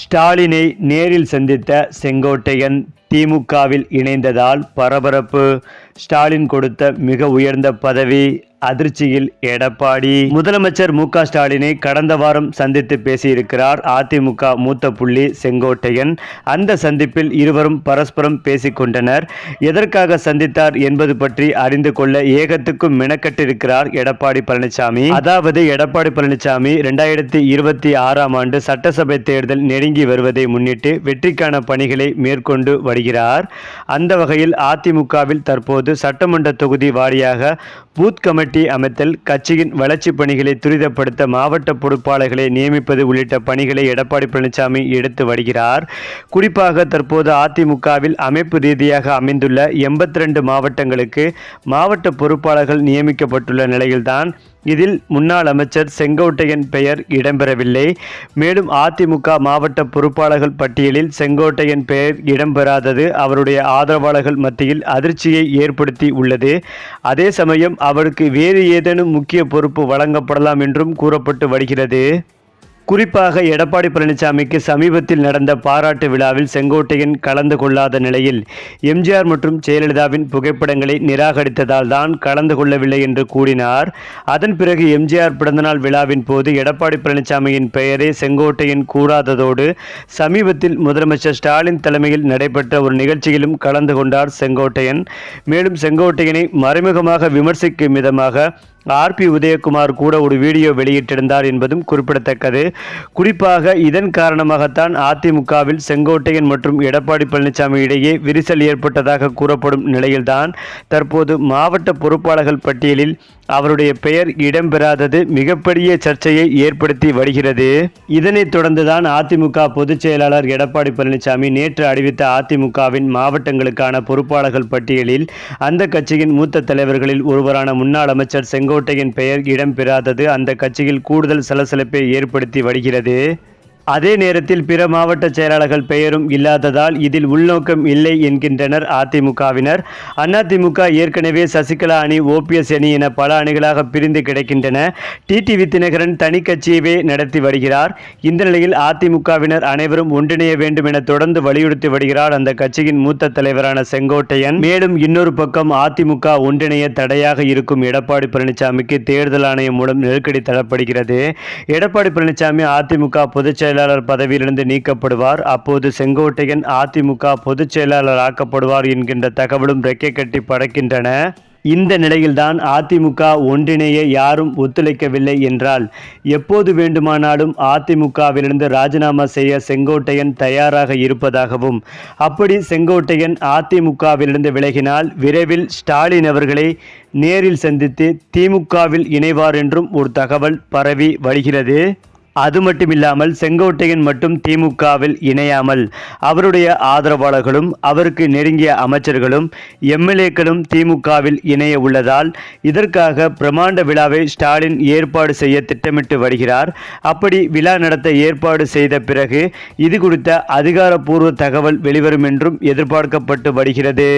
ஸ்டாலினை நேரில் சந்தித்த செங்கோட்டையன். திமுகவில் இணைந்ததால் பரபரப்பு. ஸ்டாலின் கொடுத்த மிக உயர்ந்த பதவி அதிர்ச்சியில் எடப்பாடி. முதலமைச்சர் மு க ஸ்டாலினை கடந்த வாரம் சந்தித்து பேசியிருக்கிறார் அதிமுக மூத்த புள்ளி செங்கோட்டையன். அந்த சந்திப்பில் இருவரும் பரஸ்பரம் பேசிக்கொண்டனர் எதற்காக சந்தித்தார் என்பது பற்றி அறிந்து கொள்ள ஏகத்துக்கும் மெனக்கட்டிருக்கிறார் எடப்பாடி பழனிசாமி அதாவது எடப்பாடி பழனிசாமி இரண்டாயிரத்தி இருபத்தி ஆறாம் ஆண்டு சட்டசபை தேர்தல் நெருங்கி வருவதை முன்னிட்டு வெற்றிக்கான பணிகளை மேற்கொண்டு வருகிறார். அந்த வகையில் அதிமுகவில் தற்போது சட்டமன்ற தொகுதி வாரியாக பூத் கமிட்டி அமைத்தல் கட்சியின் வளர்ச்சிப் பணிகளை துரிதப்படுத்த மாவட்ட பொறுப்பாளர்களை நியமிப்பது உள்ளிட்ட பணிகளை எடப்பாடி பழனிசாமி எடுத்து வருகிறார். குறிப்பாக தற்போது அதிமுகவில் அமைப்பு ரீதியாக அமைந்துள்ள எண்பத்தி ரெண்டு மாவட்டங்களுக்கு மாவட்ட பொறுப்பாளர்கள் நியமிக்கப்பட்டுள்ள நிலையில்தான் இதில் முன்னாள் அமைச்சர் செங்கோட்டையன் பெயர் இடம்பெறவில்லை. மேலும் அதிமுக மாவட்ட பொறுப்பாளர்கள் பட்டியலில் செங்கோட்டையன் பெயர் இடம்பெறாதது அவருடைய ஆதரவாளர்கள் மத்தியில் அதிர்ச்சியை ஏற்படுத்தி உள்ளது. அதே சமயம் அவருக்கு வேறு ஏதேனும் முக்கிய பொறுப்பு வழங்கப்படலாம் என்றும் கூறப்பட்டு வருகிறது. குறிப்பாக எடப்பாடி பழனிசாமிக்கு சமீபத்தில் நடந்த பாராட்டு விழாவில் செங்கோட்டையன் கலந்து கொள்ளாத நிலையில் எம்ஜிஆர் மற்றும் ஜெயலலிதாவின் புகைப்படங்களை நிராகரித்ததால் தான் கலந்து கொள்ளவில்லை என்று கூறினார். அதன் பிறகு எம்ஜிஆர் பிறந்தநாள் விழாவின் போது எடப்பாடி பழனிசாமியின் பெயரை செங்கோட்டையன் கூறாததோடு சமீபத்தில் முதலமைச்சர் ஸ்டாலின் தலைமையில் நடைபெற்ற ஒரு நிகழ்ச்சியிலும் கலந்து கொண்டார் செங்கோட்டையன். மேலும் செங்கோட்டையனை மறைமுகமாக விமர்சிக்கும் விதமாக ஆர்பி உதயகுமார் கூட ஒரு வீடியோ வெளியிட்டிருந்தார் என்பதும் குறிப்பிடத்தக்கது. குறிப்பாக இதன் காரணமாகத்தான் அதிமுகவில் செங்கோட்டையன் மற்றும் எடப்பாடி பழனிசாமி இடையே விரிசல் ஏற்பட்டதாக கூறப்படும் நிலையில்தான் தற்போது மாவட்ட பொறுப்பாளர்கள் பட்டியலில் அவருடைய பெயர் இடம்பெறாதது மிகப்பெரிய சர்ச்சையை ஏற்படுத்தி வருகிறது. இதனைத் தொடர்ந்துதான் அதிமுக பொதுச் செயலாளர் எடப்பாடி பழனிசாமி நேற்று அறிவித்த அதிமுகவின் மாவட்டங்களுக்கான பொறுப்பாளர்கள் பட்டியலில் அந்த கட்சியின் மூத்த தலைவர்களில் ஒருவரான முன்னாள் அமைச்சர் செங்கோட்டையின் பெயர் இடம்பெறாதது அந்த கட்சியில் கூடுதல் சலசலப்பை ஏற்படுத்தி வருகிறது. அதே நேரத்தில் பிற மாவட்ட செயலாளர்கள் பெயரும் இல்லாததால் இதில் உள்நோக்கம் இல்லை என்கின்றனர் அதிமுகவினர். அதிமுக ஏற்கனவே சசிகலா அணி ஓபிஎஸ் அணி என பல அணிகளாக பிரிந்து கிடக்கின்றன. டிடிவி தினகரன் தனி கட்சியவே நடத்தி வருகிறார். இந்த நிலையில் அதிமுகவினர் அனைவரும் ஒன்றிணைய வேண்டும் என தொடர்ந்து வலியுறுத்தி வருகிறார் அந்த கட்சியின் மூத்த தலைவரான செங்கோட்டையன். மேலும் இன்னொரு பக்கம் அதிமுக ஒன்றிணைய தடையாக இருக்கும் எடப்பாடி பழனிசாமிக்கு தேர்தல் ஆணையம் மூலம் நெருக்கடி தரப்படுகிறது எடப்பாடி பழனிசாமி அதிமுக பொதுச்செயலாளர் செயலாளர் பதவியிலிருந்து நீக்கப்படுவார். அப்போது செங்கோட்டையன் அதிமுக பொதுச் செயலாளர் ஆக்கப்படுவார் என்கின்ற தகவலும் ரெக்கை கட்டி படக்கின்றன இந்த நிலையில்தான் அதிமுக ஒன்றிணைய யாரும் ஒத்துழைக்கவில்லை என்றால் எப்போது வேண்டுமானாலும் அதிமுகவிலிருந்து ராஜினாமா செய்ய செங்கோட்டையன் தயாராக இருப்பதாகவும் அப்படி செங்கோட்டையன் அதிமுகவிலிருந்து விலகினால் விரைவில் ஸ்டாலின் அவர்களை நேரில் சந்தித்து திமுகவில் இணைவார் என்றும் ஒரு தகவல் பரவி வருகிறது. அது மட்டுமில்லாமல் செங்கோட்டையன் மட்டும் திமுகவில் இணையாமல் அவருடைய ஆதரவாளர்களும் அவருக்கு நெருங்கிய அமைச்சர்களும் எம்எல்ஏக்களும் திமுகவில் இணைய உள்ளதால் இதற்காக பிரமாண்ட விழாவை ஸ்டாலின் ஏற்பாடு செய்ய திட்டமிட்டு வருகிறார். அப்படி விழா நடத்த ஏற்பாடு செய்த பிறகு இது குறித்த அதிகாரப்பூர்வ தகவல் வெளிவரும் என்றும் எதிர்பார்க்கப்பட்டு வருகிறது.